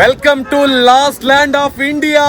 Welcome to last land of India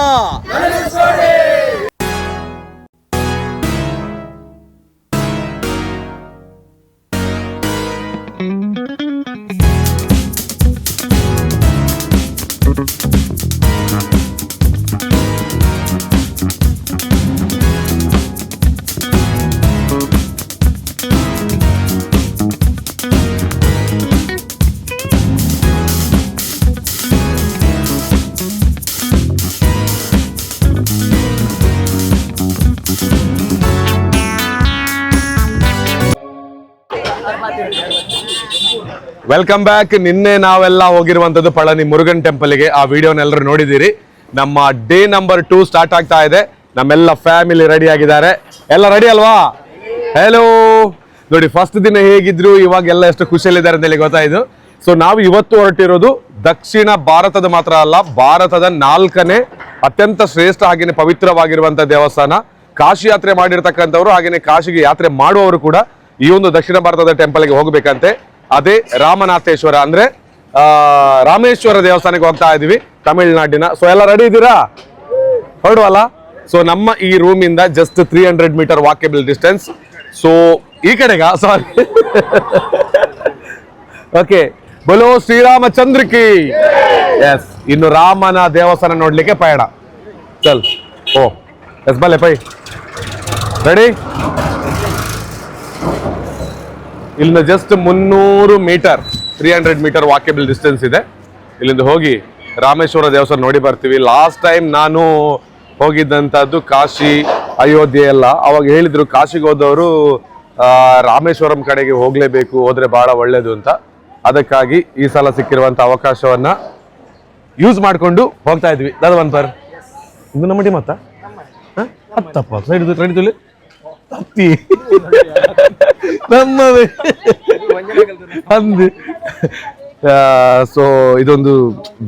welcome back ನಿನ್ನೆ ನಾವೆಲ್ಲ ಹೋಗಿರುವಂತದ್ದು ಪಳನಿ ಮುರುಗನ್ ಟೆಂಪಲ್ಗೆ ಆ ವಿಡಿಯೋನೆಲ್ಲರೂ ನೋಡಿದ್ದೀರಿ. ನಮ್ಮ ಡೇ ನಂಬರ್ ಟೂ ಸ್ಟಾರ್ಟ್ ಆಗ್ತಾ ಇದೆ. ನಮ್ಮೆಲ್ಲ ಫ್ಯಾಮಿಲಿ ರೆಡಿ ಆಗಿದ್ದಾರೆ. ಎಲ್ಲ ರೆಡಿ ಅಲ್ವಾ? ಹೆಲೋ ನೋಡಿ ಫಸ್ಟ್ ದಿನ ಹೇಗಿದ್ರು ಇವಾಗ ಎಲ್ಲ ಎಷ್ಟು ಖುಷಿಯಲ್ಲಿದ್ದಾರೆ ಅಂತ ಹೇಳಿ ಗೊತ್ತಾಯ್ತು ಸೊ ನಾವು ಇವತ್ತು ಹೊರಟಿರೋದು ದಕ್ಷಿಣ ಭಾರತದ ಮಾತ್ರ ಅಲ್ಲ, ಭಾರತದ ನಾಲ್ಕನೇ ಅತ್ಯಂತ ಶ್ರೇಷ್ಠ ಹಾಗೇನೆ ಪವಿತ್ರವಾಗಿರುವಂತ ದೇವಸ್ಥಾನ. ಕಾಶಿ ಯಾತ್ರೆ ಮಾಡಿರ್ತಕ್ಕಂಥವ್ರು ಹಾಗೆಯೇ ಕಾಶಿಗೆ ಯಾತ್ರೆ ಮಾಡುವವರು ಕೂಡ ಈ ಒಂದು ದಕ್ಷಿಣ ಭಾರತದ ಟೆಂಪಲ್ಗೆ ಹೋಗ್ಬೇಕಂತೆ. ಅದೇ ರಾಮನಾಥೇಶ್ವರ ಅಂದ್ರೆ ರಾಮೇಶ್ವರ ದೇವಸ್ಥಾನಕ್ಕೆ ಹೋಗ್ತಾ ಇದೀವಿ ತಮಿಳ್ನಾಡಿನ. ಸೊ ಎಲ್ಲ ರೆಡಿ ಇದ್ದೀರಾ? ಹೊರಡುವಲ್ಲ? ಸೊ ನಮ್ಮ ಈ ರೂಮ್ ಇಂದ just three hundred metre walkable distance so ಈ ಕಡೆಗ? ಸಾರಿ ಓಕೆ ಬಲೋ ಶ್ರೀರಾಮಚಂದ್ರಕಿ. ಎಸ್ ಇನ್ನು ರಾಮನ ದೇವಸ್ಥಾನ ನೋಡ್ಲಿಕ್ಕೆ ಪಯಣ. ಚಲ್ ಓ ಎಸ್ ಬಲೆ ಪೈ ರೆಡಿ ಇಲ್ಲಿಂದ ಜಸ್ಟ್ ಮುನ್ನೂರು metre three hundred metre walkable distance ಇದೆ. ಇಲ್ಲಿಂದ ಹೋಗಿ ರಾಮೇಶ್ವರ ದೇವಸ್ಥಾನ ನೋಡಿ ಬರ್ತೀವಿ. ಲಾಸ್ಟ್ ಟೈಮ್ ನಾನು ಹೋಗಿದ್ದಂಥದ್ದು ಕಾಶಿ ಅಯೋಧ್ಯೆ ಎಲ್ಲ. ಅವಾಗ ಹೇಳಿದ್ರು ಕಾಶಿಗೆ ಹೋದವರು ರಾಮೇಶ್ವರಂ ಕಡೆಗೆ ಹೋಗಲೇಬೇಕು ಹೋದರೆ ಬಹಳ ಒಳ್ಳೆಯದು ಅಂತ. ಅದಕ್ಕಾಗಿ ಈ ಸಲ ಸಿಕ್ಕಿರುವಂಥ ಅವಕಾಶವನ್ನ ಯೂಸ್ ಮಾಡಿಕೊಂಡು ಹೋಗ್ತಾ ಇದ್ವಿ. ಅದು ಒನ್ ಪರ್ ಇದು ನಮ್ಮ ಟೀಮ್ ಹತ್ತ ಹ? ಹತ್ತಪ್ಪ ಸೈಡ್ ಹತ್ತಿ ನಮ್ಮವೇ ಅಂದು. ಸೊ ಇದೊಂದು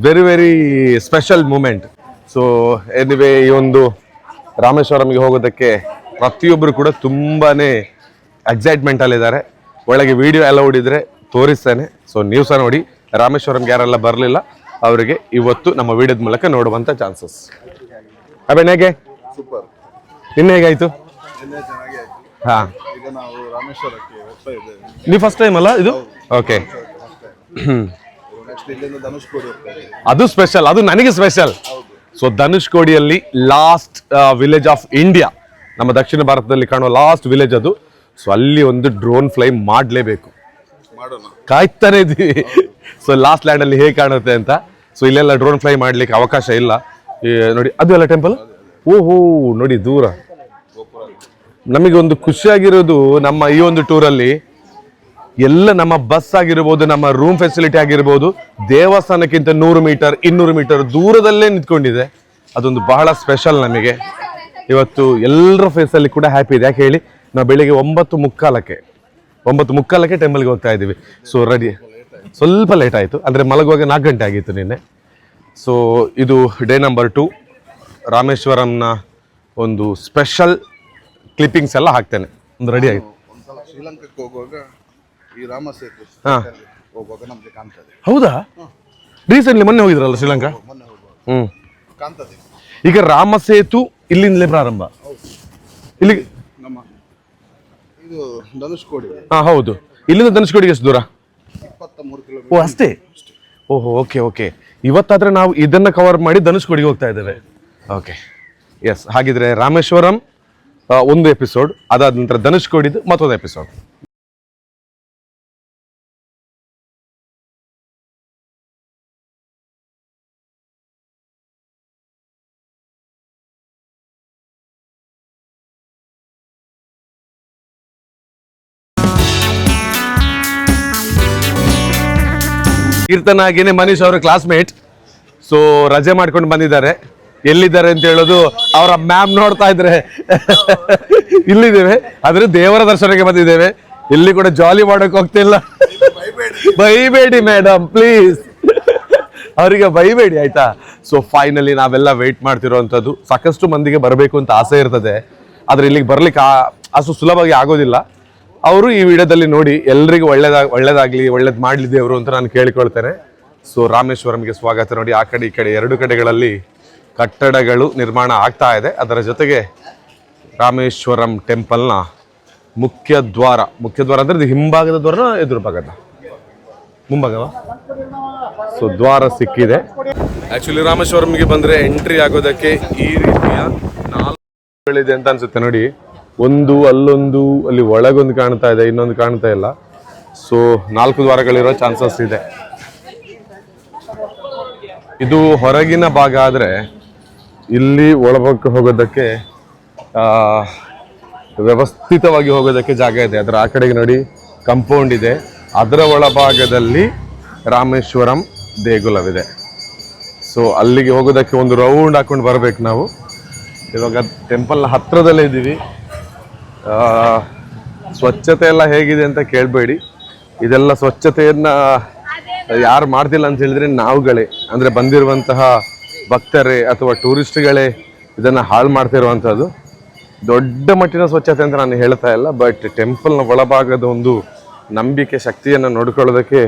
very very special moment so anyway ಈ ಒಂದು ರಾಮೇಶ್ವರಂಗೆ ಹೋಗೋದಕ್ಕೆ ಪ್ರತಿಯೊಬ್ಬರು ಕೂಡ ತುಂಬಾನೇ ಎಕ್ಸೈಟ್ಮೆಂಟಲ್ಲಿದ್ದಾರೆ ಒಳಗೆ ವಿಡಿಯೋ ಎಲ್ಲ ಹೊಡಿದ್ರೆ ತೋರಿಸ್ತೇನೆ. ಸೊ ನೀವು ಸಹ ನೋಡಿ. ರಾಮೇಶ್ವರಂಗೆ ಯಾರೆಲ್ಲ ಬರಲಿಲ್ಲ ಅವರಿಗೆ ಇವತ್ತು ನಮ್ಮ ವಿಡಿಯೋದ ಮೂಲಕ ನೋಡುವಂಥ ಚಾನ್ಸಸ್ ಅಬೇನ್ ಹೇಗೆ? ಸೂಪರ್. ನಿನ್ನೆ ಹೇಗಾಯ್ತು? ನಿನ್ನೆ ಚೆನ್ನಾಗಿ ಆಯ್ತು. ಹಾ. ಈಗ ನಾವು ರಾಮೇಶ್ವರಕ್ಕೆ ಹೋಗ್ತಾ ಇದ್ದೇವೆ. ನೀವು ಫಸ್ಟ್ ಟೈಮ್ ಅಲ್ಲ ಇದು? ಓಕೆ ನೆಕ್ಸ್ಟ್ ಇಲ್ಲಿಂದ ಧನುಷ್ಕೋಡಿ ಹೋಗ್ತಾ ಇದ್ದೇವೆ. ಅದು ಸ್ಪೆಷಲ್ ಅದು ನನಗೆ ಸ್ಪೆಷಲ್ ಸೊ ಧನುಷ್ಕೋಡಿಯಲ್ಲಿ ಲಾಸ್ಟ್ ವಿಲೇಜ್ ಆಫ್ ಇಂಡಿಯಾ ನಮ್ಮ ದಕ್ಷಿಣ ಭಾರತದಲ್ಲಿ ಕಾಣುವ ಲಾಸ್ಟ್ ವಿಲೇಜ್ ಅದು. ಸೊ ಅಲ್ಲಿ ಒಂದು ಡ್ರೋನ್ ಫ್ಲೈ ಮಾಡಲೇಬೇಕು. ಮಾಡೋಣ. ಕಾಯ್ತಾನೆ ಇದ್ದೀವಿ. ಸೊ ಲಾಸ್ಟ್ ಲ್ಯಾಂಡ್ ಅಲ್ಲಿ ಹೇಗೆ ಕಾಣುತ್ತೆ ಅಂತ. ಸೊ ಇಲ್ಲೆಲ್ಲ ಡ್ರೋನ್ ಫ್ಲೈ ಮಾಡ್ಲಿಕ್ಕೆ ಅವಕಾಶ ಇಲ್ಲ. ಈ ನೋಡಿ ಅದು ಎಲ್ಲ ಟೆಂಪಲ್ ಓಹೋ ನೋಡಿ ದೂರ. ನಮಗೆ ಒಂದು ಖುಷಿಯಾಗಿರೋದು ನಮ್ಮ ಈ ಒಂದು ಟೂರಲ್ಲಿ ಎಲ್ಲ ನಮ್ಮ ಬಸ್ ಆಗಿರ್ಬೋದು, ನಮ್ಮ ರೂಮ್ ಫೆಸಿಲಿಟಿ ಆಗಿರ್ಬೋದು, ದೇವಸ್ಥಾನಕ್ಕಿಂತ ನೂರು ಮೀಟರ್, ಇನ್ನೂರು ಮೀಟರ್ ದೂರದಲ್ಲೇ ನಿಂತ್ಕೊಂಡಿದೆ. ಅದೊಂದು ಬಹಳ ಸ್ಪೆಷಲ್ ನಮಗೆ. ಇವತ್ತು ಎಲ್ಲರ ಫೇಸಲ್ಲಿ ಕೂಡ ಹ್ಯಾಪಿ ಇದೆ. ಯಾಕೆ ಹೇಳಿ, ನಾವು ಬೆಳಿಗ್ಗೆ ಒಂಬತ್ತು ಮುಕ್ಕಾಲಕ್ಕೆ ಒಂಬತ್ತು ಮುಕ್ಕಾಲಕ್ಕೆ ಟೆಂಪಲ್ಗೆ ಹೋಗ್ತಾ ಇದ್ದೀವಿ. ಸೊ ರೆಡಿ ಸ್ವಲ್ಪ ಲೇಟ್ ಆಯಿತು. ಅಂದರೆ ಮಲಗುವಾಗ ನಾಲ್ಕು ಗಂಟೆ ಆಗಿತ್ತು ನಿನ್ನೆ. ಸೊ ಇದು ಡೇ ನಂಬರ್ ಟು ರಾಮೇಶ್ವರಂನ ಒಂದು ಸ್ಪೆಷಲ್ ಕ್ಲಿಪ್ಪಿಂಗ್ಸ್ ಎಲ್ಲ ಹಾಕ್ತೇನೆ. ಒಂದು ರೆಡಿ ಆಯಿತು. ಒಂದ್ಸಲ ಶ್ರೀಲಂಕಾಕ್ಕೆ ಹೋಗುವಾಗ ಈ ರಾಮ ಸೇತು ಹಾ. ಹೋಗುವಾಗ ನಮ್ಗೆ ಕಾಣ್ತದೆ. ಹೌದಾ? ರೀಸೆಂಟ್ಲಿ ಮೊನ್ನೆ ಹೋಗಿದ್ರಲ್ಲ ಶ್ರೀಲಂಕಾ? ಮೊನ್ನೆ ಹೋಗುವಾಗ. ಹ್ಞೂ ಕಾಣ್ತದೆ. ಈಗ ರಾಮಸೇತು ಇಲ್ಲಿಂದಲೇ ಪ್ರಾರಂಭ. ಇಲ್ಲಿ ನಮ್ಮ ಇದು ಧನುಷ್ಕೋಡಿ. ಹಾ ಹೌದು. ಇಲ್ಲಿಂದ ಧನುಷ್ಕೋಡಿಗೆ ಎಷ್ಟು ದೂರ? ಇಪ್ಪತ್ತ ಮೂರು ಓ ಕಿಲೋಮೀಟರ್ ಅಷ್ಟೇ. ಓಹೋ ಓಕೆ ಓಕೆ ಇವತ್ತಾದ್ರೆ ನಾವು ಇದನ್ನ ಕವರ್ ಮಾಡಿ ಧನುಷ್ಕೋಡಿಗೆ ಹೋಗ್ತಾ ಇದ್ದೇವೆ. ಓಕೆ ಎಸ್ ಹಾಗಿದ್ರೆ ರಾಮೇಶ್ವರಂ ಒಂದು ಎಪಿಸೋಡ್, ಅದಾದ ನಂತರ ಧನುಷ್ ಕೋಡಿದ್ದು ಮತ್ತೊಂದು ಎಪಿಸೋಡ್. ಕೀರ್ತನ ಹಾಗೇನೆ ಮನೀಶ್ ಅವರ ಕ್ಲಾಸ್ಮೇಟ್ ಸೊ ರಜೆ ಮಾಡ್ಕೊಂಡು ಬಂದಿದ್ದಾರೆ. ಎಲ್ಲಿದ್ದಾರೆ ಅಂತ ಹೇಳೋದು ಅವರ ಮ್ಯಾಮ್ ನೋಡ್ತಾ ಇದ್ರೆ. ಇಲ್ಲಿದ್ದೇವೆ. ಆದ್ರೆ ದೇವರ ದರ್ಶನಕ್ಕೆ ಬಂದಿದ್ದೇವೆ. ಇಲ್ಲಿ ಕೂಡ ಜಾಲಿ ಮಾಡೋಕೆ ಹೋಗ್ತಿಲ್ಲ ಬೈಬೇಡಿ ಮೇಡಮ್ ಪ್ಲೀಸ್. ಅವರಿಗೆ ಬೈಬೇಡಿ, ಆಯ್ತಾ? ಸೊ ಫೈನಲಿ ನಾವೆಲ್ಲ ವೆಯ್ಟ್ ಮಾಡ್ತಿರೋವಂಥದ್ದು ಸಾಕಷ್ಟು ಮಂದಿಗೆ ಬರಬೇಕು ಅಂತ ಆಸೆ ಇರ್ತದೆ. ಆದ್ರೆ ಇಲ್ಲಿಗೆ ಬರ್ಲಿಕ್ಕೆ ಅಷ್ಟು ಸುಲಭವಾಗಿ ಆಗೋದಿಲ್ಲ. ಅವರು ಈ ವಿಡಿಯೋದಲ್ಲಿ ನೋಡಿ ಎಲ್ರಿಗೂ ಒಳ್ಳೇದಾಗ ಒಳ್ಳೇದಾಗ್ಲಿ, ಒಳ್ಳೇದು ಮಾಡಲಿ ದೇವರು ಅಂತ ನಾನು ಕೇಳಿಕೊಳ್ತೇನೆ. ಸೊ ರಾಮೇಶ್ವರಂಗೆ ಸ್ವಾಗತ ನೋಡಿ. ಆ ಕಡೆ, ಈ ಕಡೆ ಎರಡು ಕಡೆಗಳಲ್ಲಿ ಕಟ್ಟಡಗಳು ನಿರ್ಮಾಣ ಆಗ್ತಾ ಇದೆ. ಅದರ ಜೊತೆಗೆ ರಾಮೇಶ್ವರಂ ಟೆಂಪಲ್ನ ಮುಖ್ಯ ದ್ವಾರ ಮುಖ್ಯ ದ್ವಾರ ಅಂದ್ರೆ ಇದು ಹಿಂಭಾಗದ ದ್ವಾರ ಎದುರು ಭಾಗದ? ಮುಂಭಾಗವ? ಸೊ ದ್ವಾರ ಸಿಕ್ಕಿದೆ. ಆ್ಯಕ್ಚುಲಿ ರಾಮೇಶ್ವರಂಗೆ ಬಂದ್ರೆ ಎಂಟ್ರಿ ಆಗೋದಕ್ಕೆ ಈ ರೀತಿಯ ನಾಲ್ಕುಗಳಿದೆ ಅಂತ ಅನ್ಸುತ್ತೆ ನೋಡಿ. ಒಂದು, ಅಲ್ಲೊಂದು, ಅಲ್ಲಿ ಒಳಗೊಂದು ಕಾಣ್ತಾ ಇದೆ, ಇನ್ನೊಂದು ಕಾಣ್ತಾ ಇಲ್ಲ. ಸೊ ನಾಲ್ಕು ದ್ವಾರಗಳಿರೋ ಚಾನ್ಸಸ್ ಇದೆ. ಇದು ಹೊರಗಿನ ಭಾಗ ಆದ್ರೆ ಇಲ್ಲಿ ಒಳಭಾಗಕ್ಕೆ ಹೋಗೋದಕ್ಕೆ ವ್ಯವಸ್ಥಿತವಾಗಿ ಹೋಗೋದಕ್ಕೆ ಜಾಗ ಇದೆ. ಅದರ ಆ ಕಡೆಗೆ ನೋಡಿ ಕಂಪೌಂಡ್ ಇದೆ. ಅದರ ಒಳಭಾಗದಲ್ಲಿ ರಾಮೇಶ್ವರಂ ದೇಗುಲವಿದೆ. ಸೊ ಅಲ್ಲಿಗೆ ಹೋಗೋದಕ್ಕೆ ಒಂದು ರೌಂಡ್ ಹಾಕೊಂಡು ಬರಬೇಕು ನಾವು. ಇವಾಗ ಟೆಂಪಲ್ನ ಹತ್ತಿರದಲ್ಲೇ ಇದ್ದೀವಿ. ಸ್ವಚ್ಛತೆ ಎಲ್ಲ ಹೇಗಿದೆ ಅಂತ ಕೇಳಬೇಡಿ. ಇದೆಲ್ಲ ಸ್ವಚ್ಛತೆಯನ್ನು ಯಾರು ಮಾಡ್ತಿಲ್ಲ ಅಂತ ಹೇಳಿದ್ರೆ ನಾವುಗಳೇ. ಅಂದರೆ ಬಂದಿರುವಂತಹ ಭಕ್ತರೇ ಅಥವಾ ಟೂರಿಸ್ಟ್ಗಳೇ ಇದನ್ನು ಹಾಳು ಮಾಡ್ತಿರುವಂಥದ್ದು. ದೊಡ್ಡ ಮಟ್ಟಿನ ಸ್ವಚ್ಛತೆ ಅಂತ ನಾನು ಹೇಳ್ತಾ ಇಲ್ಲ ಬಟ್ ಟೆಂಪಲ್ನ ಒಳಭಾಗದ ಒಂದು ನಂಬಿಕೆ, ಶಕ್ತಿಯನ್ನು ನೋಡ್ಕೊಳ್ಳೋದಕ್ಕೆ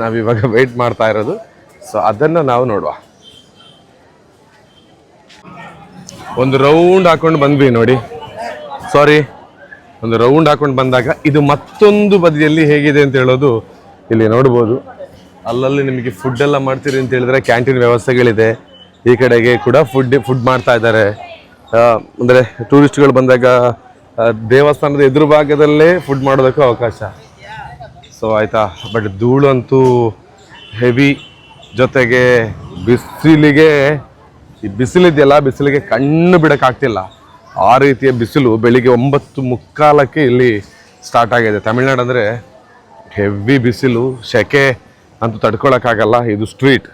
ನಾವಿವಾಗ ವೆಯ್ಟ್ ಮಾಡ್ತಾ ಇರೋದು. ಸೊ ಅದನ್ನು ನಾವು ನೋಡುವ. ಒಂದು ರೌಂಡ್ ಹಾಕೊಂಡು ಬಂದ್ವಿ ನೋಡಿ. ಸಾರಿ ಒಂದು ರೌಂಡ್ ಹಾಕೊಂಡು ಬಂದಾಗ ಇದು ಮತ್ತೊಂದು ಬದಿಯಲ್ಲಿ ಹೇಗಿದೆ ಅಂತ ಹೇಳೋದು ಇಲ್ಲಿ ನೋಡ್ಬೋದು. ಅಲ್ಲಲ್ಲಿ ನಿಮಗೆ ಫುಡ್ ಎಲ್ಲ ಮಾಡ್ತೀರಿ ಅಂತ ಹೇಳಿದ್ರೆ ಕ್ಯಾಂಟೀನ್ ವ್ಯವಸ್ಥೆಗಳಿದೆ. ಈ ಕಡೆಗೆ ಕೂಡ ಫುಡ್ ಫುಡ್ ಮಾಡ್ತಾ ಇದ್ದಾರೆ. ಅಂದರೆ ಟೂರಿಸ್ಟ್ಗಳು ಬಂದಾಗ ದೇವಸ್ಥಾನದ ಎದುರು ಭಾಗದಲ್ಲೇ ಫುಡ್ ಮಾಡೋದಕ್ಕೂ ಅವಕಾಶ. ಸೊ ಆಯಿತಾ? ಬಟ್ ಧೂಳಂತೂ ಹೆವಿ ಜೊತೆಗೆ ಬಿಸಿಲಿಗೆ, ಈ ಬಿಸಿಲಿದೆಯಲ್ಲ, ಬಿಸಿಲಿಗೆ ಕಣ್ಣು ಬಿಡೋಕ್ಕಾಗ್ತಿಲ್ಲ ಆ ರೀತಿಯ ಬಿಸಿಲು ಬೆಳಿಗ್ಗೆ ಒಂಬತ್ತು ಮುಕ್ಕಾಲಕ್ಕೆ ಇಲ್ಲಿ ಸ್ಟಾರ್ಟ್ ಆಗಿದೆ. ತಮಿಳ್ನಾಡು ಅಂದರೆ ಹೆವಿ ಬಿಸಿಲು, ಸೆಕೆ ಅಂತೂ ತಡ್ಕೊಳಕ್ಕಾಗಲ್ಲ, ಇದು ಸ್ಟ್ರೀಟ್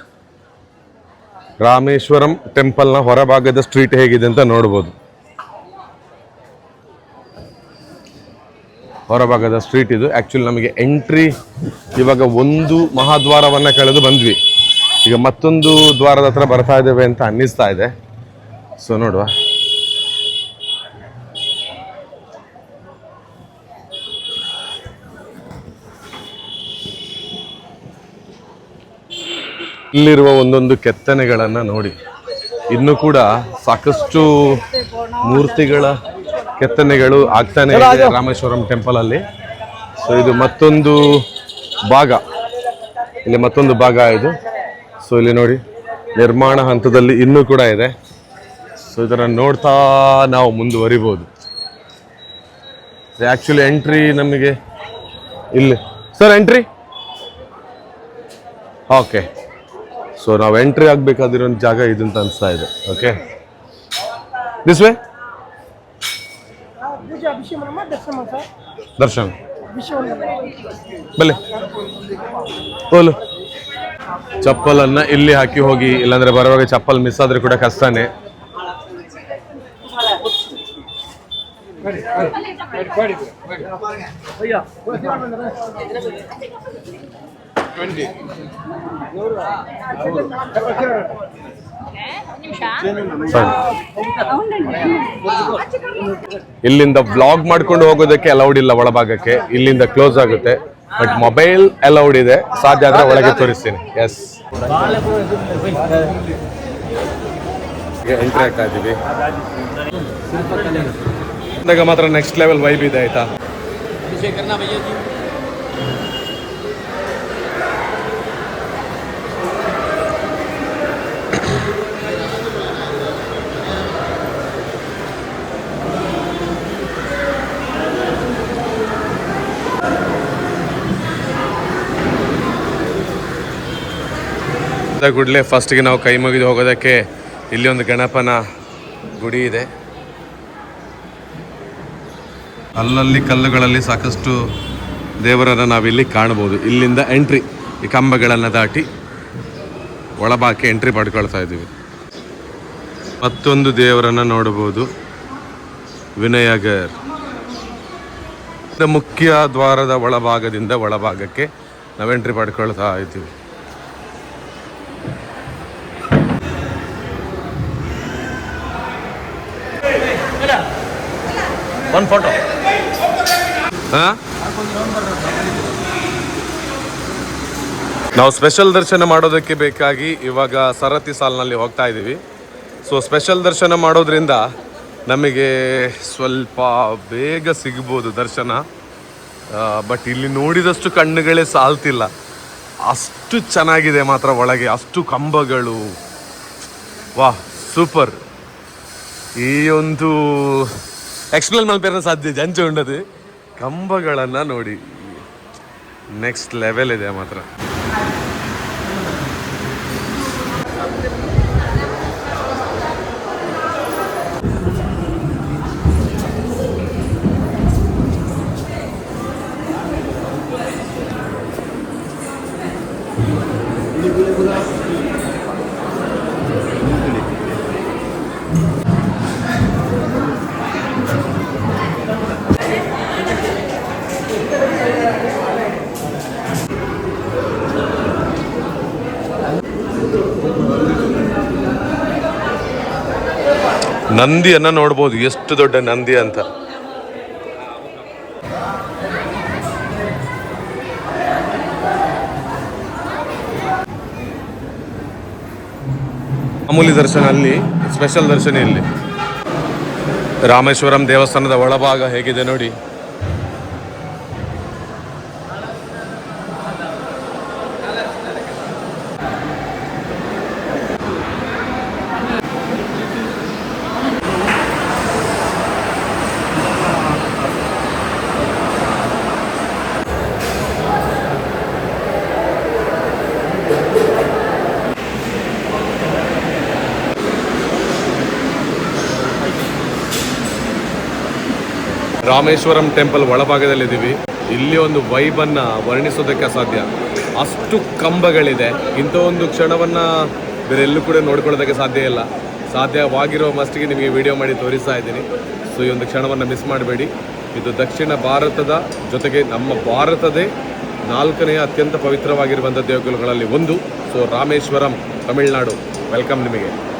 ರಾಮೇಶ್ವರಂ ಟೆಂಪಲ್ನ ಹೊರಭಾಗದ ಸ್ಟ್ರೀಟ್ ಹೇಗಿದೆ ಅಂತ ನೋಡ್ಬೋದು. ಹೊರಭಾಗದ ಸ್ಟ್ರೀಟ್ ಇದು. ಆ್ಯಕ್ಚುಲಿ ನಮಗೆ ಎಂಟ್ರಿ ಇವಾಗ ಒಂದು ಮಹಾದ್ವಾರವನ್ನು ಕಳೆದು ಬಂದ್ವಿ. ಈಗ ಮತ್ತೊಂದು ದ್ವಾರದ ಹತ್ರ ಬರ್ತಾ ಇದ್ದೇವೆ ಅಂತ ಅನ್ನಿಸ್ತಾ ಇದೆ. ಸೊ ನೋಡುವ. ಇಲ್ಲಿರುವ ಒಂದೊಂದು ಕೆತ್ತನೆಗಳನ್ನು ನೋಡಿ. ಇನ್ನು ಕೂಡ ಸಾಕಷ್ಟು ಮೂರ್ತಿಗಳ ಕೆತ್ತನೆಗಳು ಆಗ್ತಾನೆ ಇದೆ ರಾಮೇಶ್ವರಂ ಟೆಂಪಲ್ ಅಲ್ಲಿ. ಸೊ ಇದು ಮತ್ತೊಂದು ಭಾಗ. ಇಲ್ಲಿ ಮತ್ತೊಂದು ಭಾಗ ಇದು. ಸೊ ಇಲ್ಲಿ ನೋಡಿ ನಿರ್ಮಾಣ ಹಂತದಲ್ಲಿ ಇನ್ನೂ ಕೂಡ ಇದೆ. ಸೊ ಇದನ್ನು ನೋಡ್ತಾ ನಾವು ಮುಂದುವರಿಬೋದು. ಆ್ಯಕ್ಚುಲಿ ಎಂಟ್ರಿ ನಮಗೆ ಇಲ್ಲಿ. ಸರ್ ಎಂಟ್ರಿ ಓಕೆ ಸೊ ನಾವು ಎಂಟ್ರಿ ಆಗ್ಬೇಕಾದಿರೋ ಜಾಗ ಇದು. ಅಂತ ಅನಿಸ್ತಾ ಇದೆ ಓಕೆ ದಿಸ್ ವೇ ದರ್ಶನ ಬಲ್ಲಿ ಚಪ್ಪಲನ್ನು ಚಪ್ಪಲನ್ನ ಇಲ್ಲಿ ಹಾಕಿ ಹೋಗಿ ಇಲ್ಲಾಂದ್ರೆ ಬರುವಾಗ ಚಪ್ಪಲ್ ಮಿಸ್ ಆದ್ರೆ ಕೂಡ ಕಷ್ಟನೇ. ಇಲ್ಲಿಂದ ಬ್ಲಾಗ್ ಮಾಡ್ಕೊಂಡು ಹೋಗೋದಕ್ಕೆ ಅಲೌಡ್ ಇಲ್ಲ ಒಳಭಾಗಕ್ಕೆ. ಇಲ್ಲಿಂದ ಕ್ಲೋಸ್ ಆಗುತ್ತೆ. ಬಟ್ ಮೊಬೈಲ್ ಅಲೌಡ್ ಇದೆ. ಸಾಧ್ಯ ಆದ್ರೆ ಒಳಗೆ ತೋರಿಸ್ತೀನಿ. ಎಸ್ ಎಂಟ್ರಿ ಆಗ್ತಾ ಮಾತ್ರ ನೆಕ್ಸ್ಟ್ ಲೆವೆಲ್ ವೈಬ್ ಇದೆ, ಆಯ್ತಾ? ಕೂಡಲೇ ಫಸ್ಟ್ಗೆ ನಾವು ಕೈ ಮುಗಿದು ಹೋಗೋದಕ್ಕೆ ಇಲ್ಲಿ ಒಂದು ಗಣಪನ ಗುಡಿ ಇದೆ. ಅಲ್ಲಲ್ಲಿ ಕಲ್ಲುಗಳಲ್ಲಿ ಸಾಕಷ್ಟು ದೇವರನ್ನು ನಾವಿಲ್ಲಿ ಕಾಣಬಹುದು ಇಲ್ಲಿಂದ ಎಂಟ್ರಿ ಈ ಕಂಬಗಳನ್ನು ದಾಟಿ ಒಳಭಾಗಕ್ಕೆ ಎಂಟ್ರಿ ಪಡ್ಕೊಳ್ತಾ ಇದ್ದೀವಿ. ಮತ್ತೊಂದು ದೇವರನ್ನು ನೋಡಬಹುದು. ವಿನಯಗರ್ ಮುಖ್ಯ ದ್ವಾರದ ಒಳಭಾಗದಿಂದ ಒಳಭಾಗಕ್ಕೆ ನಾವು ಎಂಟ್ರಿ ಪಡ್ಕೊಳ್ತಾ ಇದ್ದೀವಿ. ಒಂದು ಫೋಟೋ ಹಾಂ? ನಾವು ಸ್ಪೆಷಲ್ ದರ್ಶನ ಮಾಡೋದಕ್ಕೆ ಬೇಕಾಗಿ ಇವಾಗ ಸರತಿ ಸಾಲಿನಲ್ಲಿ ಹೋಗ್ತಾ ಇದ್ದೀವಿ. ಸೊ ಸ್ಪೆಷಲ್ ದರ್ಶನ ಮಾಡೋದ್ರಿಂದ ನಮಗೆ ಸ್ವಲ್ಪ ಬೇಗ ಸಿಗ್ಬೋದು ದರ್ಶನ. ಬಟ್ ಇಲ್ಲಿ ನೋಡಿದಷ್ಟು ಕಣ್ಣುಗಳೇ ಸಾಲ್ತಿಲ್ಲ. ಅಷ್ಟು ಚೆನ್ನಾಗಿದೆ ಮಾತ್ರ ಒಳಗೆ, ಅಷ್ಟು ಕಂಬಗಳು. ವಾಹ್ ಸೂಪರ್ ಈ ಒಂದು ಎಕ್ಸ್ಪ್ಲೇನ್ ಮಲ್ಪೇರ ಸಾಧ್ಯ ಜಂಚು ಉಂಡದು ಕಂಬಗಳನ್ನು ನೋಡಿ. ನೆಕ್ಸ್ಟ್ ಲೆವೆಲ್ ಇದೆ ಮಾತ್ರ. ನಂದಿಯನ್ನ ನೋಡ್ಬೋದು, ಎಷ್ಟು ದೊಡ್ಡ ನಂದಿ ಅಂತ. ಮಾಮೂಲಿ ದರ್ಶನ ಅಲ್ಲಿ ಸ್ಪೆಷಲ್ ದರ್ಶನ ಇಲ್ಲಿ. ರಾಮೇಶ್ವರಂ ದೇವಸ್ಥಾನದ ಒಳಭಾಗ ಹೇಗಿದೆ ನೋಡಿ. ರಾಮೇಶ್ವರಂ ಟೆಂಪಲ್ ಒಳಭಾಗದಲ್ಲಿದ್ದೀವಿ. ಇಲ್ಲಿ ಒಂದು ವೈಬನ್ನ ವರ್ಣಿಸೋದಕ್ಕೆ ಅಸಾಧ್ಯ. ಅಷ್ಟು ಕಂಬಗಳಿದೆ. ಇಂಥ ಒಂದು ಕ್ಷಣವನ್ನ ಬೇರೆಲ್ಲೂ ಕೂಡ ನೋಡ್ಕೊಳ್ಳೋದಕ್ಕೆ ಸಾಧ್ಯ ಇಲ್ಲ. ಸಾಧ್ಯವಾಗಿರೋ ಮಸ್ಟಿಗೆ ನಿಮಗೆ ವಿಡಿಯೋ ಮಾಡಿ ತೋರಿಸ್ತಾ ಇದ್ದೀನಿ. ಸೊ ಈ ಒಂದು ಕ್ಷಣವನ್ನು ಮಿಸ್ ಮಾಡಬೇಡಿ. ಇದು ದಕ್ಷಿಣ ಭಾರತದ ಜೊತೆಗೆ ನಮ್ಮ ಭಾರತದೇ ನಾಲ್ಕನೆಯ ಅತ್ಯಂತ ಪವಿತ್ರವಾಗಿರುವಂಥ ದೇವಗುಲಗಳಲ್ಲಿ ಒಂದು. ಸೊ ರಾಮೇಶ್ವರಂ, ತಮಿಳುನಾಡು. ವೆಲ್ಕಮ್ ನಿಮಗೆ.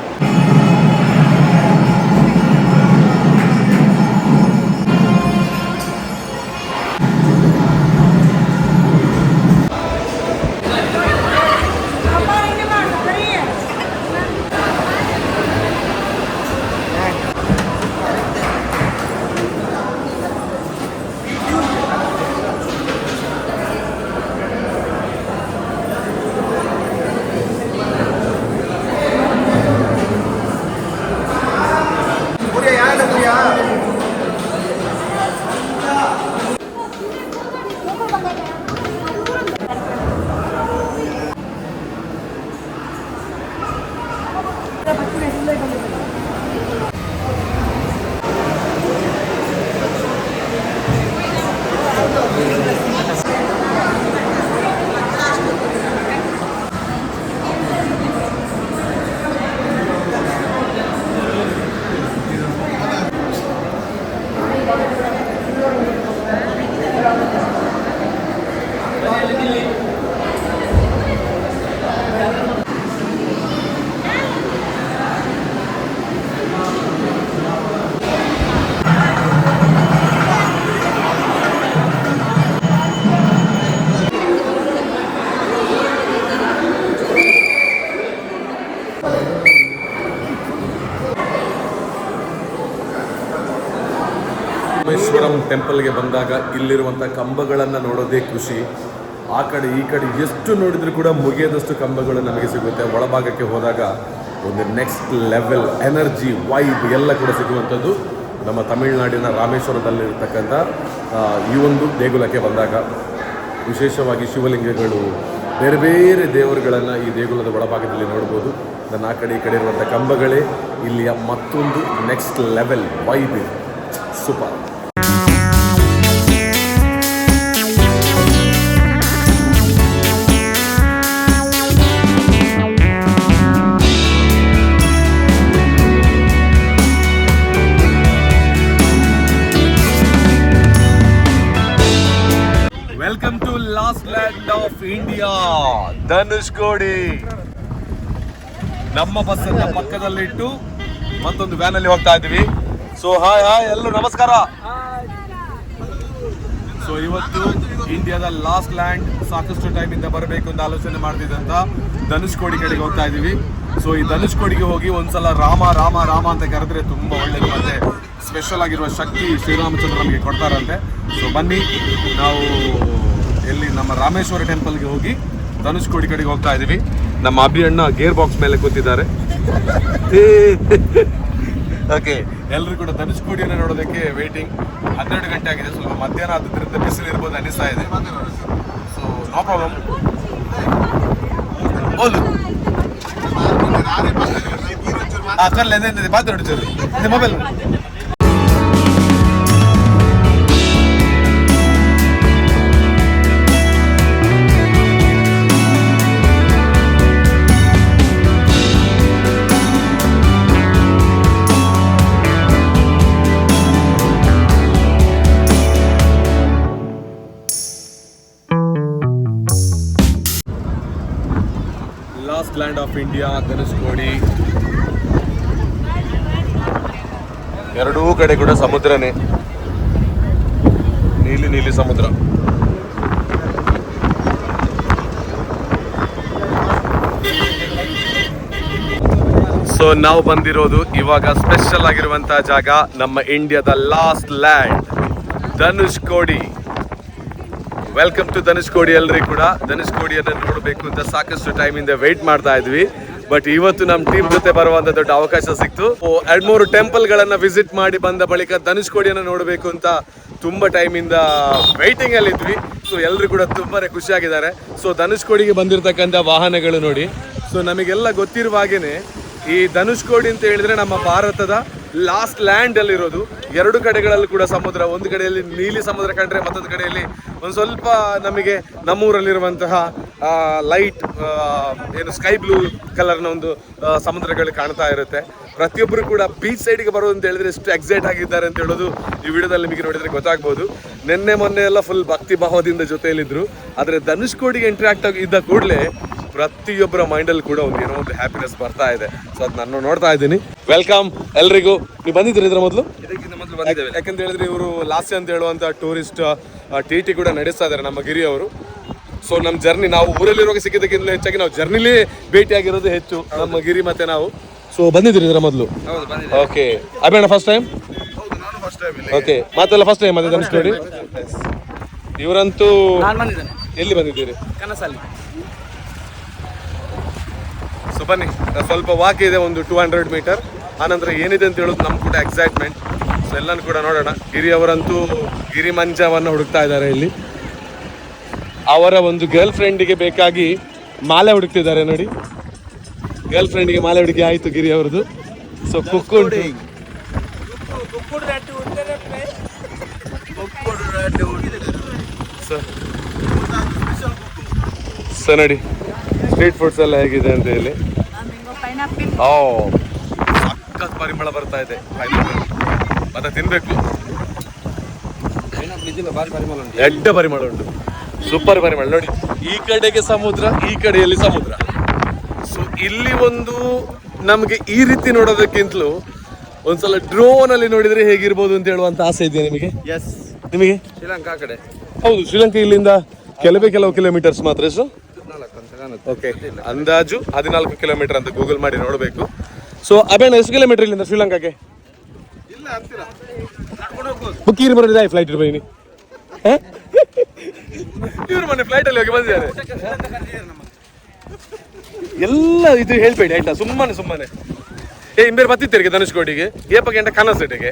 ಟೆಂಪಲ್ಗೆ ಬಂದಾಗ ಇಲ್ಲಿರುವಂಥ ಕಂಬಗಳನ್ನು ನೋಡೋದೇ ಖುಷಿ. ಆ ಕಡೆ, ಈ ಕಡೆ ಎಷ್ಟು ನೋಡಿದರೂ ಕೂಡ ಮುಗಿಯದಷ್ಟು ಕಂಬಗಳು ನಮಗೆ ಸಿಗುತ್ತೆ. ಒಳಭಾಗಕ್ಕೆ ಹೋದಾಗ ಒಂದು ನೆಕ್ಸ್ಟ್ ಲೆವೆಲ್ ಎನರ್ಜಿ ವೈಬ್ ಎಲ್ಲ ಕೂಡ ಸಿಗುವಂಥದ್ದು. ನಮ್ಮ ತಮಿಳುನಾಡಿನ ರಾಮೇಶ್ವರದಲ್ಲಿರ್ತಕ್ಕಂಥ ಈ ಒಂದು ದೇಗುಲಕ್ಕೆ ಬಂದಾಗ. ವಿಶೇಷವಾಗಿ ಶಿವಲಿಂಗಗಳು, ಬೇರೆ ಬೇರೆ ದೇವರುಗಳನ್ನು ಈ ದೇಗುಲದ ಒಳಭಾಗದಲ್ಲಿ ನೋಡ್ಬೋದು. ನನ್ನ ಆ ಕಡೆ, ಈ ಕಡೆ ಇರುವಂಥ ಕಂಬಗಳೇ ಇಲ್ಲಿಯ ಮತ್ತೊಂದು next level vibe super. Dhanushkodi ನಮ್ಮ ಬಸ್ ಅನ್ನ ಪಕ್ಕದಲ್ಲಿಟ್ಟು ಮತ್ತೊಂದು ವ್ಯಾನ್ ಅಲ್ಲಿ ಹೋಗ್ತಾ ಇದ್ದೀವಿ. ಸೊ ಹಾಯ್ ಹಾಯ್ ಎಲ್ಲರೂ ನಮಸ್ಕಾರ. ಸೊ ಇವತ್ತು ಇಂಡಿಯಾದ ಲಾಸ್ಟ್ ಲ್ಯಾಂಡ್ ಸಾಕಷ್ಟು ಟೈಮಿಂದ ಬರಬೇಕು ಅಂತ ಆಲೋಚನೆ ಮಾಡ್ತಿದ್ದಂತ ಧನುಷ್ಕೋಡಿ ಕಡೆಗೆ ಹೋಗ್ತಾ ಇದೀವಿ ಸೊ ಈ ಧನುಷ್ಕೋಡಿಗೆ ಹೋಗಿ ಒಂದ್ಸಲ ರಾಮ ರಾಮ ರಾಮ ಅಂತ ಕರೆದ್ರೆ ತುಂಬಾ ಒಳ್ಳೇದು ಮತ್ತೆ ಸ್ಪೆಷಲ್ ಆಗಿರುವ ಶಕ್ತಿ ಶ್ರೀರಾಮಚಂದ್ರ ನಮಗೆ ಕೊಡ್ತಾರಂತೆ. ಸೊ ಬನ್ನಿ, ನಾವು ಎಲ್ಲಿ ನಮ್ಮ ರಾಮೇಶ್ವರ ಟೆಂಪಲ್ಗೆ ಹೋಗಿ ಧನುಷ್ಕೋಡಿ ಕಡೆಗೆ ಹೋಗ್ತಾ ಇದೀವಿ. ನಮ್ಮ ಅಭಿ ಅಣ್ಣ ಗೇರ್ ಬಾಕ್ಸ್ ಮೇಲೆ ಕೂತಿದ್ದಾರೆ. ಓಕೆ ಎಲ್ಲರೂ ಕೂಡ ಧನುಷ್ಕೋಡಿಯನ್ನು ನೋಡೋದಕ್ಕೆ ವೇಟಿಂಗ್ ಹನ್ನೆರಡು ಗಂಟೆ ಆಗಿದೆ ಸ್ವಲ್ಪ ಮಧ್ಯಾಹ್ನ ಆದ್ರಿಂದ ಬಿಸಿಲು ಇರ್ಬೋದು ಅನಿಸ್ತಾ ಇದೆ. ಸೊ ನೋ ಪ್ರಾಬ್ಲಮ್ ಓಲು ಆ ಕಲ್ಲ ಎಂದಿದೆ ಮಾತಾಡ್ತೀರಿ ಮೊಬೈಲ್ ಆಫ್ ಇಂಡಿಯಾ ಧನುಷ್ಕೋಡಿ ಎರಡೂ ಕಡೆ ಕೂಡ ಸಮುದ್ರನೇ. ನೀಲಿ ನೀಲಿ ಸಮುದ್ರ. ಸೊ ನಾವು ಬಂದಿರೋದು ಇವಾಗ ಸ್ಪೆಷಲ್ ಆಗಿರುವಂತಹ ಜಾಗ ನಮ್ಮ ಇಂಡಿಯಾದ last land Dhanushkodi. Welcome to Dhanushkodi ಎಲ್ಲರಿಗೂ ಕೂಡ. ಧನುಷ್ಕೋಡಿಯನ್ನು ನೋಡಬೇಕು ಅಂತ ಸಾಕಷ್ಟು ಟೈಮ್ ಇಂದ ವೆಯ್ಟ್ ಮಾಡ್ತಾ ಇದ್ವಿ. ಬಟ್ ಇವತ್ತು ನಮ್ಮ ಟೀಮ್ ಜೊತೆ ಬರುವಂತ ದೊಡ್ಡ ಅವಕಾಶ ಸಿಕ್ತು. ಎರಡ್ ಮೂರು ಟೆಂಪಲ್ ಗಳನ್ನ ವಿಸಿಟ್ ಮಾಡಿ ಬಂದ ಬಳಿಕ ಧನುಷ್ಕೋಡಿಯನ್ನು ನೋಡಬೇಕು ಅಂತ ತುಂಬಾ ಟೈಮ್ ಇಂದ ವೈಟಿಂಗ್ ಅಲ್ಲಿ ಇದ್ವಿ. ಸೊ ಎಲ್ಲರೂ ಕೂಡ ತುಂಬಾನೇ ಖುಷಿಯಾಗಿದ್ದಾರೆ ಸೊ ಧನುಷ್ಕೋಡಿಗೆ ಬಂದಿರತಕ್ಕಂಥ ವಾಹನಗಳು ನೋಡಿ. ಸೊ ನಮಗೆಲ್ಲ ಗೊತ್ತಿರುವ ಹಾಗೇನೆ ಈ ಧನುಷ್ಕೋಡಿ ಅಂತ ಹೇಳಿದ್ರೆ ನಮ್ಮ ಭಾರತದ ಲಾಸ್ಟ್ ಲ್ಯಾಂಡ್ ಅಲ್ಲಿ ಇರೋದು. ಎರಡು ಕಡೆಗಳಲ್ಲಿ ಕೂಡ ಸಮುದ್ರ, ಒಂದು ಕಡೆಯಲ್ಲಿ ನೀಲಿ ಸಮುದ್ರ ಕಂಡ್ರೆ ಮತ್ತೊಂದು ಕಡೆಯಲ್ಲಿ ಒಂದು ಸ್ವಲ್ಪ ನಮಗೆ ನಮ್ಮೂರಲ್ಲಿರುವಂತಹ ಲೈಟ್ ಏನು ಸ್ಕೈ ಬ್ಲೂ ಕಲರ್ನ ಒಂದು ಸಮುದ್ರಗಳು ಕಾಣ್ತಾ ಇರುತ್ತೆ. ಪ್ರತಿಯೊಬ್ಬರು ಕೂಡ ಬೀಚ್ ಸೈಡ್ಗೆ ಬರೋದು ಅಂತ ಹೇಳಿದ್ರೆ ಎಷ್ಟು ಎಕ್ಸೈಟ್ ಆಗಿದ್ದಾರೆ ಅಂತ ಹೇಳೋದು ಈ ವಿಡಿಯೋದಲ್ಲಿ ನಿಮಗೆ ನೋಡಿದ್ರೆ ಗೊತ್ತಾಗ್ಬೋದು. ನಿನ್ನೆ ಮೊನ್ನೆ ಎಲ್ಲ ಫುಲ್ ಭಕ್ತಿ ಭಾವದಿಂದ ಜೊತೆಯಲ್ಲಿದ್ದರು ಆದರೆ ಧನುಷ್ಕೋಡಿಗೆ ಎಂಟ್ರಿ ಆಗಿ ಇದ್ದ ಕೂಡಲೇ ಪ್ರತಿಯೊಬ್ಬರ ಮೈಂಡಲ್ಲಿ ಕೂಡ ಒಂದು ಏನೋ ಒಂದು ಹ್ಯಾಪಿನೆಸ್ ಬರ್ತಾ ಇದೆ. ಸೊ ಅದು ನಾನು ನೋಡ್ತಾ ಇದ್ದೀನಿ. ವೆಲ್ಕಮ್ ಎಲ್ರಿಗೂ. ನೀವು ಬಂದಿದ್ದೀರಿ ಇದ್ರ ಮೊದಲು? ಇದಕ್ಕಿಂತ ಮೊದಲು ಬಂದಿದ್ದೇವೆ. ಯಾಕಂತ ಹೇಳಿದ್ರೆ ಇವರು ಲಾಸ್ಯ ಅಂತ ಹೇಳುವಂಥ ಟೂರಿಸ್ಟ್ ಟಿ ಟಿ ಕೂಡ ನಡೆಸ್ತಾ ಇದ್ದಾರೆ ನಮ್ಮ ಗಿರಿಯವರು. ಸೊ ನಮ್ಮ ಜರ್ನಿ ನಾವು ಊರಲ್ಲಿರುವಾಗ ಸಿಕ್ಕಿದ್ದಕ್ಕಿಂತ ಹೆಚ್ಚಾಗಿ ನಾವು ಜರ್ನಿಲಿ ಭೇಟಿಯಾಗಿರೋದು ಹೆಚ್ಚು. ನಮ್ಮ ಗಿರಿ ಮತ್ತೆ ನಾವು. ಸೊ ಬಂದಿದ್ದೀರಿ ಇದರ ಮೊದಲು? ಓಕೆ ಅಭಿಣ್ಣ ಫಸ್ಟ್ ಟೈಮ್ ಓಕೆ ಮಾತೆಲ್ಲ ಫಸ್ಟ್ ಟೈಮ್ ಅದೇ ಧನುಷ್ಕೋಡಿ ಇವರಂತೂ ನಾನು ಬಂದಿದ್ದೇನೆ. ಎಲ್ಲಿ ಬಂದಿದ್ದೀರಿ? ಕನಸಲ್ಲಿ. ಸೊ ಬನ್ನಿ. ಸ್ವಲ್ಪ ವಾಕ್ ಇದೆ ಒಂದು ಟೂ ಹಂಡ್ರೆಡ್ ಮೀಟರ್ ಆನಂತರ ಏನಿದೆ ಅಂತ ಹೇಳೋದು ನಮ್ಗೆ ಕೂಡ ಎಕ್ಸೈಟ್ಮೆಂಟ್ ಸೊ ಎಲ್ಲನೂ ಕೂಡ ನೋಡೋಣ. ಗಿರಿ ಅವರಂತೂ ಗಿರಿ ಮಂಚವನ್ನು ಹುಡುಕ್ತಾ ಇದ್ದಾರೆ ಇಲ್ಲಿ. ಅವರ ಒಂದು ಗರ್ಲ್ ಫ್ರೆಂಡಿಗೆ ಬೇಕಾಗಿ ಮಾಲೆ ಹುಡುಕ್ತಿದ್ದಾರೆ ನೋಡಿ. ಗರ್ಲ್ ಫ್ರೆಂಡ್ಗೆ ಮಾಲೆ ಹುಡುಗಿ ಆಯಿತು ಗಿರಿ ಅವರದು ಸೊ ಕುಕ್ಕು ಸೊ ನೋಡಿ. ಸ್ಟ್ರೀಟ್ ಫುಡ್ಸ್ ಎಲ್ಲ ಹೇಗಿದೆ ಅಂತ ಹೇಳಿ. ಓ, ಸಖತ್ ಪರಿಮಳ ಬರ್ತಾ ಇದೆ. ಮತ್ತೆ ತಿನ್ಬೇಕು. ಎಡ್ಡ ಪರಿಮಳ ಉಂಟು. ಸೂಪರ್ ಪರಿಮಳ. ನೋಡಿ, ಈ ಕಡೆಗೆ ಸಮುದ್ರ, ಈ ಕಡೆಯಲ್ಲಿ ಸಮುದ್ರ. ಇಲ್ಲಿ ಒಂದು ನಮಗೆ ಈ ರೀತಿ ನೋಡೋದಕ್ಕಿಂತಲೂ ಒಂದ್ಸಲ ಡ್ರೋನ್ ಅಲ್ಲಿ ನೋಡಿದ್ರೆ ಹೇಗಿರ್ಬೋದು ಅಂತ ಹೇಳುವಂತ ಆಸೆ ಇದೆಯಾ ನಿಮಗೆ? ಎಸ್ ನಿಮಗೆ? ಶ್ರೀಲಂಕಾ ಕಡೆ. ಹೌದು ಶ್ರೀಲಂಕಾ ಇಲ್ಲಿಂದ ಕೆಲವೇ ಕೆಲವು ಕಿಲೋಮೀಟರ್ಸ್ ಮಾತ್ರ. ಎಷ್ಟು? ಓಕೆ ಅಂದಾಜು ಹದಿನಾಲ್ಕು ಕಿಲೋಮೀಟರ್ ಅಂತ ಗೂಗಲ್ ಮಾಡಿ ನೋಡಬೇಕು. ಸೊ ಅಬೇಣ ಎಷ್ಟು ಕಿಲೋಮೀಟರ್ ಇಲ್ಲಿಂದ ಶ್ರೀಲಂಕಾಗೆ ಬುಕ್ಕೀರಿ ಬರೋದಿದೆ ಫ್ಲೈಟ್ ಇರ್ಬೈನಿ ಇವ್ರು ಮೊನ್ನೆ ಫ್ಲೈಟ್ ಅಲ್ಲಿ ಹೋಗಿ ಬಂದಿದ್ದಾರೆ. ಎಲ್ಲ ಇದು ಹೇಳ್ಬೇಡಿ ಆಯ್ತಾ? ಸುಮ್ಮನೆ ಸುಮ್ಮನೆ. ಏ ಇಂಬೇರು ಬತ್ತಿತ್ತೇರಿಗೆ ಧನುಷ್ಕೋಟಿಗೆ ಏಪ ಗಂಟೆ ಕನಸೆಟೆಗೆ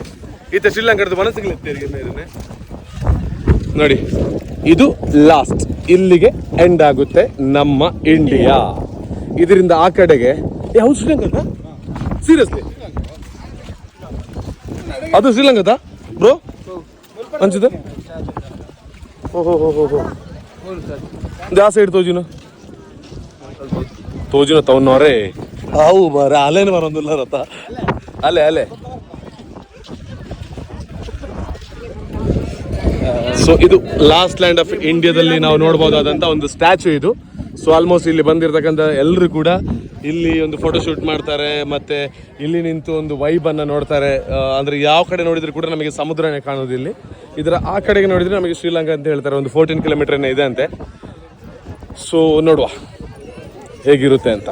ಈತ ಶ್ರೀಲಂಕಾದ ಮನಸ್ಸಿಗೆ ನೋಡಿ ಇದು ಲಾಸ್ಟ್ ಇಲ್ಲಿಗೆ ಎಂಡ್ ಆಗುತ್ತೆ ನಮ್ಮ ಇಂಡಿಯಾ ಇದರಿಂದ ಆ ಕಡೆಗೆ ಏ ಹೌದು ಶ್ರೀಲಂಕಾ ಸೀರಿಯಸ್ಲಿ ಅದು ಶ್ರೀಲಂಕಾದ? ಬ್ರೋ ಅನ್ಸುತ್ತೆ? ಓಹೋ ಹೋ ಹೋ ಹೋ ಆ ಸೈಡ್ ತೋಜಿನ ತೋಜಿನ ತವನವ್ರೆ ಅವು ಮಾರ ಅಲ್ಲೇನು ಬರೋದಿಲ್ಲ ರಥ ಅಲ್ಲೇ ಅಲ್ಲೇ ಸೊ ಇದು ಲಾಸ್ಟ್ ಲ್ಯಾಂಡ್ ಆಫ್ ಇಂಡಿಯಾದಲ್ಲಿ ನಾವು ನೋಡಬಹುದಾದಂತ ಒಂದು ಸ್ಟ್ಯಾಚು ಇದು. ಸೊ ಆಲ್ಮೋಸ್ಟ್ ಇಲ್ಲಿ ಬಂದಿರತಕ್ಕಂಥ ಎಲ್ಲರೂ ಕೂಡ ಇಲ್ಲಿ ಒಂದು ಫೋಟೋ ಶೂಟ್ ಮಾಡ್ತಾರೆ ಮತ್ತೆ ಇಲ್ಲಿ ನಿಂತು ಒಂದು ವೈಬ್ ಅನ್ನ ನೋಡ್ತಾರೆ. ಅಂದ್ರೆ ಯಾವ ಕಡೆ ನೋಡಿದ್ರು ಕೂಡ ನಮಗೆ ಸಮುದ್ರನೇ ಕಾಣೋದು ಇಲ್ಲಿ. ಇದರ ಆ ಕಡೆಗೆ ನೋಡಿದ್ರೆ ನಮಗೆ ಶ್ರೀಲಂಕಾ ಅಂತ ಹೇಳ್ತಾರೆ ಒಂದು ಫೋರ್ಟೀನ್ ಕಿಲೋಮೀಟರ್ ಇದೆ ಅಂತೆ. ಸೊ ನೋಡುವ. ಹೇಗಿರುತ್ತೆ ಅಂತ.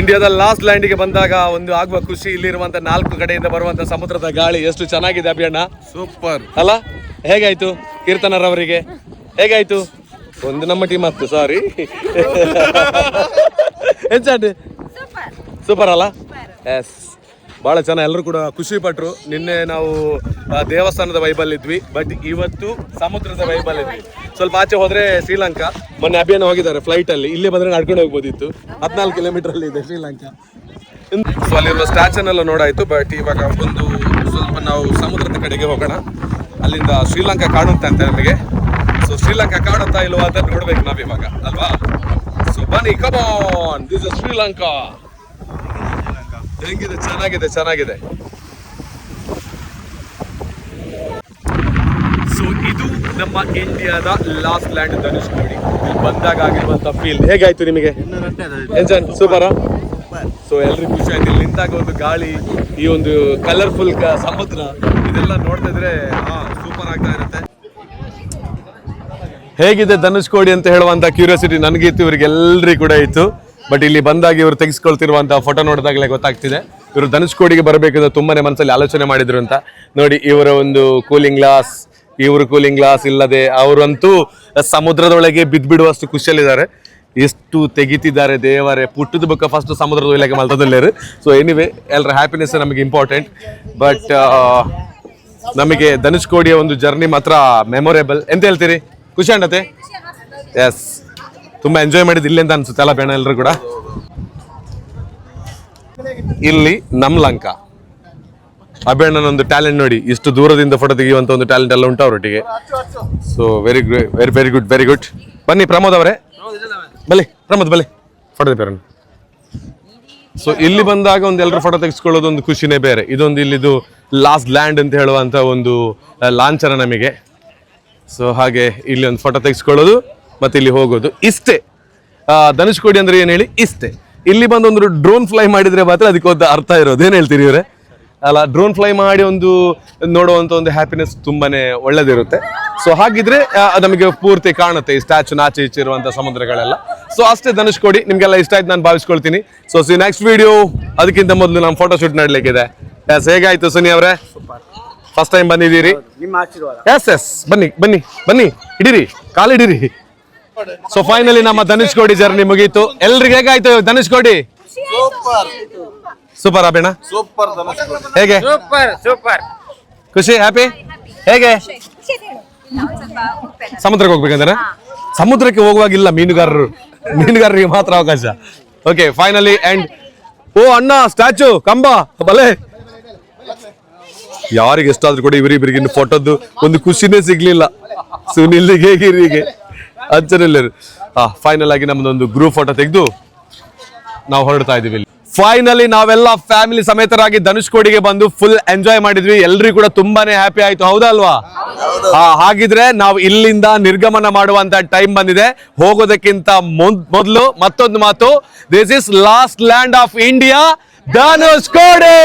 ಇಂಡಿಯಾದ ಲಾಸ್ಟ್ ಲ್ಯಾಂಡಿಗೆ ಬಂದಾಗ ಒಂದು ಆಗುವ ಖುಷಿ ಇಲ್ಲಿರುವಂತ ನಾಲ್ಕು ಕಡೆಯಿಂದ ಬರುವಂತ ಸಮುದ್ರದ ಗಾಳಿ ಎಷ್ಟು ಚೆನ್ನಾಗಿದೆ ಅಭಿಯಣ್ಣ? ಸೂಪರ್. ಅಲ್ಲ ಹೇಗಾಯ್ತು ಕೀರ್ತನರವರಿಗೆ ಹೇಗಾಯ್ತು? ಒಂದು ನಮ್ಮ ಟೀಮ್ ಆಗ್ತು ಸಾರಿ ಹೆಚ್ಚಾಡಿ ಸೂಪರ್. ಅಲ್ಲ? ಎಸ್ ಬಹಳ ಚೆನ್ನಾಗಿ ಎಲ್ಲರೂ ಕೂಡ ಖುಷಿ ಪಟ್ರು. ನಿನ್ನೆ ನಾವು ದೇವಸ್ಥಾನದ ವೈಬಲ್ ಇದ್ವಿ ಬಟ್ ಇವತ್ತು ಸಮುದ್ರದ ವೈಬಲ್ ಇದ್ವಿ ಸ್ವಲ್ಪ ಆಚೆ ಹೋದರೆ ಶ್ರೀಲಂಕಾ. ಮೊನ್ನೆ ಅಭಿಯಾನ ಹೋಗಿದ್ದಾರೆ ಫ್ಲೈಟ್ ಅಲ್ಲಿ. ಇಲ್ಲಿ ಬಂದ್ರೆ ನಡ್ಕೊಂಡು ಹೋಗ್ಬೋದಿತ್ತು. ಹದಿನಾಲ್ಕು ಕಿಲೋಮೀಟರ್ ಅಲ್ಲಿ ಇದೆ ಶ್ರೀಲಂಕಾ. ಸೊ ಅಲ್ಲಿರುವ ಸ್ಟ್ಯಾಚನ್ ಎಲ್ಲ ನೋಡಾಯ್ತು. ಬಟ್ ಇವಾಗ ಒಂದು ಸ್ವಲ್ಪ ನಾವು ಸಮುದ್ರದ ಕಡೆಗೆ ಹೋಗೋಣ. ಅಲ್ಲಿಂದ ಶ್ರೀಲಂಕಾ ಕಾಣುತ್ತೆ ಅಂತ ನಮಗೆ. ಸೊ ಶ್ರೀಲಂಕಾ ಕಾಣುತ್ತಾ ಇಲ್ವಾ ಅಂತ ನೋಡ್ಬೇಕು ನಾವು ಇವಾಗ ಅಲ್ವಾ? ಸೊ ಬನ್ನಿ ಕಮಾನ್ ದಿಸ್ ಶ್ರೀಲಂಕಾ. ಹೆಂಗಿದೆ? ಚೆನ್ನಾಗಿದೆ ಚೆನ್ನಾಗಿದೆ. ಸೊ ಇದು ನಮ್ಮ ಇಂಡಿಯಾದ ಲಾಸ್ಟ್ ಲ್ಯಾಂಡ್ ಧನುಷ್ಕೋಡಿ ಇಲ್ಲಿ ಬಂದಾಗ ಆಗಿರುವಂತ ಫೀಲ್ ಹೇಗಾಯ್ತು ನಿಮಗೆ? ಎಂಜಾಯ್? ಸೂಪರ್? ಸೊ ಎಲ್ರಿಗೂ ಖುಷಿ ಆಯ್ತು. ಇಲ್ಲಿ ನಿಂತಾಗ ಒಂದು ಗಾಳಿ, ಈ ಒಂದು ಕಲರ್ಫುಲ್ ಸಮುದ್ರ, ಇದೆಲ್ಲ ನೋಡ್ತಾ ಇದ್ರೆ ಸೂಪರ್ ಆಗ್ತಾ ಇರುತ್ತೆ. ಹೇಗಿದೆ ಧನುಷ್ಕೋಡಿ ಅಂತ ಹೇಳುವಂತ ಕ್ಯೂರಿಯಾಸಿಟಿ ನನಗಿತ್ತು ಇವ್ರಿಗೆ ಎಲ್ರಿಗೂ ಕೂಡ ಇತ್ತು. ಬಟ್ ಇಲ್ಲಿ ಬಂದಾಗ ಇವರು ತೆಗೆಸ್ಕೊಳ್ತಿರುವಂತಹ ಫೋಟೋ ನೋಡಿದಾಗಲೇ ಗೊತ್ತಾಗ್ತಿದೆ. ಇವರು ಧನುಷ್ಕೋಡಿಗೆ ಬರಬೇಕಂತ ತುಂಬಾನೇ ಮನಸ್ಸಲ್ಲಿ ಆಲೋಚನೆ ಮಾಡಿದ್ರು ಅಂತ. ನೋಡಿ, ಇವರ ಒಂದು ಕೂಲಿಂಗ್ ಗ್ಲಾಸ್ ಇವರು ಕೂಲಿಂಗ್ ಗ್ಲಾಸ್ ಇಲ್ಲದೆ ಅವರಂತೂ ಸಮುದ್ರದೊಳಗೆ ಬಿದ್ದ್ಬಿಡುವಷ್ಟು ಖುಷಿಯಲ್ಲಿದ್ದಾರೆ. ಎಷ್ಟು ತೆಗಿತಿದ್ದಾರೆ ದೇವರೇ ಪುಟ್ಟದ ಬುಕ್ಕ ಫಸ್ಟ್ ಸಮುದ್ರದ ಇಲಾಖೆ ಮಲ್ತದಲ್ಲೇರು ಸೊ ಎನಿವೆ ಎಲ್ಲರ ಹ್ಯಾಪಿನೆಸ್ ನಮಗೆ ಇಂಪಾರ್ಟೆಂಟ್ ಬಟ್ ನಮಗೆ ಧನುಷ್ಕೋಡಿಯ ಒಂದು ಜರ್ನಿ ಮಾತ್ರ ಮೆಮೊರೇಬಲ್ ಎಂತ ಹೇಳ್ತೀರಿ? ಖುಷಿ ಅಂಡತೆ ಎಸ್ ತುಂಬಾ ಎಂಜಾಯ್ ಮಾಡಿದ್ ಇಲ್ಲಿ ಅಂತ ಅನ್ಸುತ್ತೆ, ಅಲ್ಲ ಬೇಣ ಎಲ್ಲರೂ ಕೂಡ? ಇಲ್ಲಿ ನಮ್ ಲಂಕಾ. ಅಭಿಣ್ಣನ ಒಂದು ಟ್ಯಾಲೆಂಟ್ ನೋಡಿ, ಇಷ್ಟು ದೂರದಿಂದ ಫೋಟೋ ತೆಗೆಯುವಂತ ಒಂದು ಟ್ಯಾಲೆಂಟ್ ಎಲ್ಲ ಉಂಟು ಅವರೊಟ್ಟಿಗೆ. So very very very good very good ಬನ್ನಿ, ಪ್ರಮೋದ್ ಅವರೇ. ಬಲ್ಲಿ ಪ್ರಮೋದ್ ಬಲ್ಲಿ ಫೋಟೋ ತೆಗೆಯೋಣ ಸೊ ಇಲ್ಲಿ ಬಂದಾಗ ಒಂದು ಎಲ್ಲರೂ ಫೋಟೋ ತೆಗೆಸ್ಕೊಳ್ಳೋದು ಒಂದು ಖುಷಿನೇ ಬೇರೆ. ಇದೊಂದು ಇಲ್ಲಿದು ಲಾಸ್ಟ್ ಲ್ಯಾಂಡ್ ಅಂತ ಹೇಳುವಂತ ಒಂದು ಲಾಂಛನ ನಮಗೆ. ಸೊ ಹಾಗೆ ಇಲ್ಲಿ ಒಂದು ಫೋಟೋ ತೆಗೆಸ್ಕೊಳ್ಳೋದು. ಮತ್ತೆ ಇಲ್ಲಿ ಹೋಗೋದು ಇಷ್ಟೇ. ಧನುಷ್ಕೋಡಿ ಅಂದ್ರೆ ಏನು ಹೇಳಿ? ಇಷ್ಟೇ. ಇಲ್ಲಿ ಬಂದು ಒಂದು ಡ್ರೋನ್ ಫ್ಲೈ ಮಾಡಿದ್ರೆ ಮಾತ್ರ ಅದಕ್ಕೆ ಒಂದು ಅರ್ಥ ಇರೋದು. ಏನು ಹೇಳ್ತೀರಿ ಇವರೇ? ಅಲ್ಲ ಡ್ರೋನ್ ಫ್ಲೈ ಮಾಡಿ ಒಂದು ನೋಡುವಂತ ಒಂದು ಹ್ಯಾಪಿನೆಸ್ ತುಂಬಾನೇ ಒಳ್ಳೇದಿರುತ್ತೆ. ಸೊ ಹಾಗಿದ್ರೆ ನಮಗೆ ಪೂರ್ತಿ ಕಾಣುತ್ತೆ ಈ ಸ್ಟ್ಯಾಚು ನಾಚೆ ಈಚೆ ಇರುವಂಥ ಸಮುದ್ರಗಳೆಲ್ಲ. ಸೊ ಅಷ್ಟೇ ಧನುಷ್ಕೋಡಿ ನಿಮ್ಗೆಲ್ಲ ಇಷ್ಟ ಆಯ್ತು ನಾನು ಭಾವಿಸ್ಕೊಳ್ತೀನಿ. ಸೊ ಸಿ ನೆಕ್ಸ್ಟ್ ವಿಡಿಯೋ ಅದಕ್ಕಿಂತ ಮೊದಲು ನಾನು ಫೋಟೋ ಶೂಟ್ ನಡ್ಲಿಕ್ಕಿದೆ. ಎಸ್ ಹೇಗಾಯ್ತು ಸುನಿ ಅವರೇ? ಫಸ್ಟ್ ಟೈಮ್ ಬಂದಿದ್ದೀರಿ? ಎಸ್ ಎಸ್ ಬನ್ನಿ ಬನ್ನಿ ಬನ್ನಿ. ಹಿಡೀರಿ. ಕಾಲಿಡಿರಿ. ಸೊ ಫೈನಲಿ ನಮ್ಮ ಧನುಷ್ ಕೋಡಿ ಜರ್ನಿ ಮುಗೀತು. ಎಲ್ರಿಗೆ ಹೇಗಾಯ್ತು ಧನುಷ್ಕೋಡಿ ಸೂಪರ್. ಸೂಪರ್ ಅಭಿಣ ಸೂಪರ್ ಹೇಗೆ? Super super. ಖುಷಿ ಹ್ಯಾಪಿ ಹೇಗೆ? ಸಮುದ್ರಕ್ಕೆ ಹೋಗ್ಬೇಕಂದ್ರೆ? ಸಮುದ್ರಕ್ಕೆ ಹೋಗುವಾಗಿಲ್ಲ ಮೀನುಗಾರರು. ಮೀನುಗಾರರಿಗೆ ಮಾತ್ರ ಅವಕಾಶ. ಓಕೆ ಫೈನಲಿ ಅಂಡ್ ಓ ಅಣ್ಣ ಸ್ಟ್ಯಾಚು ಕಂಬ ಬಲೆ. ಯಾರಿಗೆ ಎಷ್ಟಾದ್ರೂ ಕೂಡ ಇವರಿಬ್ಬರಿಗೆ ಇನ್ನು ಫೋಟೋದ್ದು ಒಂದು ಖುಷಿನೇ ಸಿಗ್ಲಿಲ್ಲ. ಸುನಿಲ್ಗೆ ಗಿರಿಗೆ ಅಚ್ಚರಿಲ್ಲರು ಫೈನಲ್ ಆಗಿ ನಮ್ದೊಂದು ಗ್ರೂಪ್ ಫೋಟೋ ತೆಗೆದು ನಾವು ಹೊರಡ್ತಾ ಇದೀವಿ ಇಲ್ಲಿ. ಫೈನಲಿ ನಾವೆಲ್ಲ ಫ್ಯಾಮಿಲಿ ಸಮೇತರಾಗಿ ಧನುಷ್ಕೋಡಿಗೆ ಬಂದು ಫುಲ್ ಎಂಜಾಯ್ ಮಾಡಿದ್ವಿ. ಎಲ್ರಿಗೂ ಕೂಡ ತುಂಬಾನೇ ಹ್ಯಾಪಿ ಆಯ್ತು. ಹೌದಲ್ವಾ ಹಾಗಿದ್ರೆ ನಾವು ಇಲ್ಲಿಂದ ನಿರ್ಗಮನ ಮಾಡುವಂತ ಟೈಮ್ ಬಂದಿದೆ. ಹೋಗೋದಕ್ಕಿಂತ ಮೊದ್- ಮೊದಲು ಮತ್ತೊಂದು ಮಾತು. This is last land of India Dhanushkodi